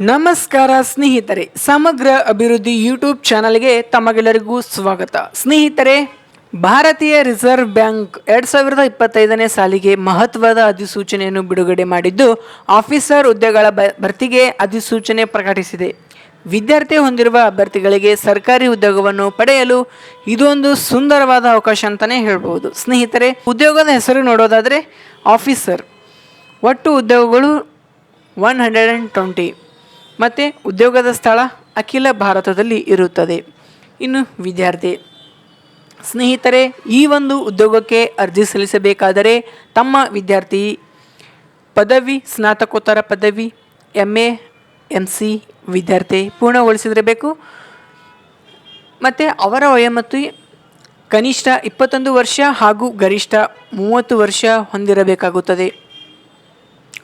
ನಮಸ್ಕಾರ ಸ್ನೇಹಿತರೆ, ಸಮಗ್ರ ಅಭಿವೃದ್ಧಿ ಯೂಟ್ಯೂಬ್ ಚಾನಲ್ಗೆ ತಮಗೆಲ್ಲರಿಗೂ ಸ್ವಾಗತ. ಸ್ನೇಹಿತರೆ, ಭಾರತೀಯ ರಿಸರ್ವ್ ಬ್ಯಾಂಕ್ ಎರಡು ಸಾವಿರದ ಇಪ್ಪತ್ತೈದನೇ ಸಾಲಿಗೆ ಮಹತ್ವದ ಅಧಿಸೂಚನೆಯನ್ನು ಬಿಡುಗಡೆ ಮಾಡಿದ್ದು, ಆಫೀಸರ್ ಹುದ್ದೆಗಳ ಭರ್ತಿಗೆ ಅಧಿಸೂಚನೆ ಪ್ರಕಟಿಸಿದೆ. ವಿದ್ಯಾರ್ಥಿ ಹೊಂದಿರುವ ಅಭ್ಯರ್ಥಿಗಳಿಗೆ ಸರ್ಕಾರಿ ಉದ್ಯೋಗವನ್ನು ಪಡೆಯಲು ಇದೊಂದು ಸುಂದರವಾದ ಅವಕಾಶ ಅಂತಲೇ ಹೇಳ್ಬೋದು. ಸ್ನೇಹಿತರೆ, ಉದ್ಯೋಗದ ಹೆಸರು ನೋಡೋದಾದರೆ ಆಫೀಸರ್. ಒಟ್ಟು ಉದ್ಯೋಗಗಳು ಒನ್ ಹಂಡ್ರೆಡ್ ಆ್ಯಂಡ್ ಟ್ವೆಂಟಿ. ಮತ್ತು ಉದ್ಯೋಗದ ಸ್ಥಳ ಅಖಿಲ ಭಾರತದಲ್ಲಿ ಇರುತ್ತದೆ. ಇನ್ನು ವಿದ್ಯಾರ್ಥಿ, ಸ್ನೇಹಿತರೆ, ಈ ಒಂದು ಉದ್ಯೋಗಕ್ಕೆ ಅರ್ಜಿ ಸಲ್ಲಿಸಬೇಕಾದರೆ ತಮ್ಮ ವಿದ್ಯಾರ್ಥಿ ಪದವಿ, ಸ್ನಾತಕೋತ್ತರ ಪದವಿ ಎಂ ಎ ಎಂ ಸಿ ವಿದ್ಯಾರ್ಥಿ ಪೂರ್ಣಗೊಳಿಸಿದಿರಬೇಕು. ಮತ್ತು ಅವರ ವಯೋಮತಿ ಕನಿಷ್ಠ ಇಪ್ಪತ್ತೊಂದು ವರ್ಷ ಹಾಗೂ ಗರಿಷ್ಠ ಮೂವತ್ತು ವರ್ಷ ಹೊಂದಿರಬೇಕಾಗುತ್ತದೆ.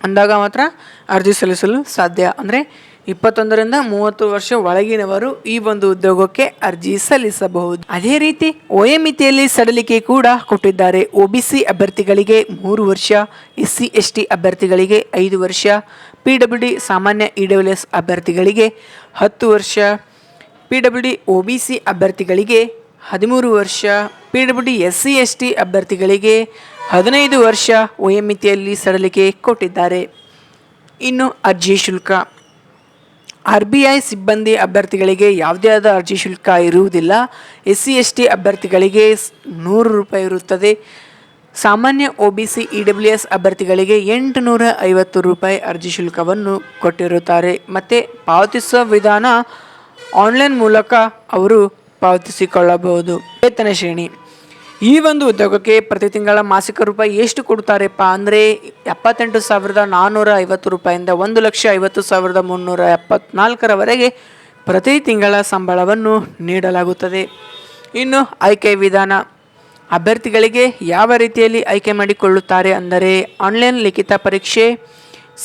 ಅಂದಾಗ ಮಾತ್ರ ಅರ್ಜಿ ಸಲ್ಲಿಸಲು ಸಾಧ್ಯ. ಅಂದರೆ ಇಪ್ಪತ್ತೊಂದರಿಂದ ಮೂವತ್ತು ವರ್ಷ ಒಳಗಿನವರು ಈ ಒಂದು ಉದ್ಯೋಗಕ್ಕೆ ಅರ್ಜಿ ಸಲ್ಲಿಸಬಹುದು. ಅದೇ ರೀತಿ ವಯೋಮಿತಿಯಲ್ಲಿ ಸಡಲಿಕೆ ಕೂಡ ಕೊಟ್ಟಿದ್ದಾರೆ. ಒಬಿಸಿ ಅಭ್ಯರ್ಥಿಗಳಿಗೆ ಮೂರು ವರ್ಷ ಎಸ್ ಸಿ ಎಸ್ ಟಿ ಅಭ್ಯರ್ಥಿಗಳಿಗೆ ಐದು ವರ್ಷ, ಪಿ ಡಬ್ಲ್ಯೂ ಡಿ ಸಾಮಾನ್ಯ ಇ ಡಬ್ಲ್ಯೂ ಎಸ್ ಅಭ್ಯರ್ಥಿಗಳಿಗೆ ಹತ್ತು ವರ್ಷ, P W D, O B C ಅಭ್ಯರ್ಥಿಗಳಿಗೆ ಹದಿಮೂರು ವರ್ಷ, P W D S C S T ಅಭ್ಯರ್ಥಿಗಳಿಗೆ ಹದಿನೈದು ವರ್ಷ ವಯೋಮಿತಿಯಲ್ಲಿ ಸಡಲಿಕೆ ಕೊಟ್ಟಿದ್ದಾರೆ. ಇನ್ನು ಅರ್ಜಿ ಶುಲ್ಕ. ಆರ್ ಬಿ ಐ ಸಿಬ್ಬಂದಿ ಅಭ್ಯರ್ಥಿಗಳಿಗೆ ಯಾವುದೇ ಆದ ಅರ್ಜಿ ಶುಲ್ಕ ಇರುವುದಿಲ್ಲ. ಎಸ್ ಸಿ ಎಸ್ ಟಿ ಅಭ್ಯರ್ಥಿಗಳಿಗೆ ನೂರು ರೂಪಾಯಿ ಇರುತ್ತದೆ. ಸಾಮಾನ್ಯ O B C, E W S ಅಭ್ಯರ್ಥಿಗಳಿಗೆ ಎಂಟುನೂರ ಐವತ್ತು ರೂಪಾಯಿ ಅರ್ಜಿ ಶುಲ್ಕವನ್ನು ಕೊಟ್ಟಿರುತ್ತಾರೆ. ಮತ್ತು ಪಾವತಿಸುವ ವಿಧಾನ ಆನ್ಲೈನ್ ಮೂಲಕ ಅವರು ಪಾವತಿಸಿಕೊಳ್ಳಬಹುದು. ವೇತನ ಶ್ರೇಣಿ. ಈ ಒಂದು ಉದ್ಯೋಗಕ್ಕೆ ಪ್ರತಿ ತಿಂಗಳ ಮಾಸಿಕ ರೂಪಾಯಿ ಎಷ್ಟು ಕೊಡ್ತಾರೆಪ್ಪ ಅಂದರೆ ಎಪ್ಪತ್ತೆಂಟು ಸಾವಿರದ ನಾನ್ನೂರ ಐವತ್ತು ರೂಪಾಯಿಂದ ಒಂದು ಲಕ್ಷ ಐವತ್ತು ಸಾವಿರದ ಮುನ್ನೂರ ಎಪ್ಪತ್ನಾಲ್ಕರವರೆಗೆ ಪ್ರತಿ ತಿಂಗಳ ಸಂಬಳವನ್ನು ನೀಡಲಾಗುತ್ತದೆ. ಇನ್ನು ಆಯ್ಕೆ ವಿಧಾನ. ಅಭ್ಯರ್ಥಿಗಳಿಗೆ ಯಾವ ರೀತಿಯಲ್ಲಿ ಆಯ್ಕೆ ಮಾಡಿಕೊಳ್ಳುತ್ತಾರೆ ಅಂದರೆ ಆನ್ಲೈನ್ ಲಿಖಿತ ಪರೀಕ್ಷೆ,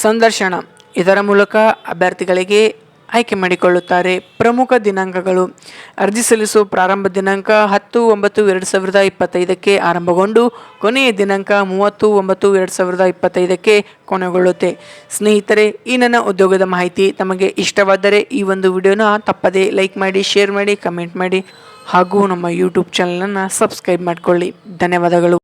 ಸಂದರ್ಶನ. ಇದರ ಮೂಲಕ ಅಭ್ಯರ್ಥಿಗಳಿಗೆ ಆಯ್ಕೆ ಮಾಡಿಕೊಳ್ಳುತ್ತಾರೆ. ಪ್ರಮುಖ ದಿನಾಂಕಗಳು. ಅರ್ಜಿ ಸಲ್ಲಿಸುವ ಪ್ರಾರಂಭ ದಿನಾಂಕ ಹತ್ತು ಒಂಬತ್ತು ಎರಡು ಸಾವಿರದ ಇಪ್ಪತ್ತೈದಕ್ಕೆ ಆರಂಭಗೊಂಡು, ಕೊನೆಯ ದಿನಾಂಕ ಮೂವತ್ತು ಒಂಬತ್ತು ಎರಡು ಸಾವಿರದ ಇಪ್ಪತ್ತೈದಕ್ಕೆ ಕೊನೆಗೊಳ್ಳುತ್ತೆ. ಸ್ನೇಹಿತರೆ, ಈ ನನ್ನ ಉದ್ಯೋಗದ ಮಾಹಿತಿ ತಮಗೆ ಇಷ್ಟವಾದರೆ ಈ ಒಂದು ವಿಡಿಯೋನ ತಪ್ಪದೇ ಲೈಕ್ ಮಾಡಿ, ಶೇರ್ ಮಾಡಿ, ಕಮೆಂಟ್ ಮಾಡಿ ಹಾಗೂ ನಮ್ಮ ಯೂಟ್ಯೂಬ್ ಚಾನಲನ್ನು ಸಬ್ಸ್ಕ್ರೈಬ್ ಮಾಡಿಕೊಳ್ಳಿ. ಧನ್ಯವಾದಗಳು.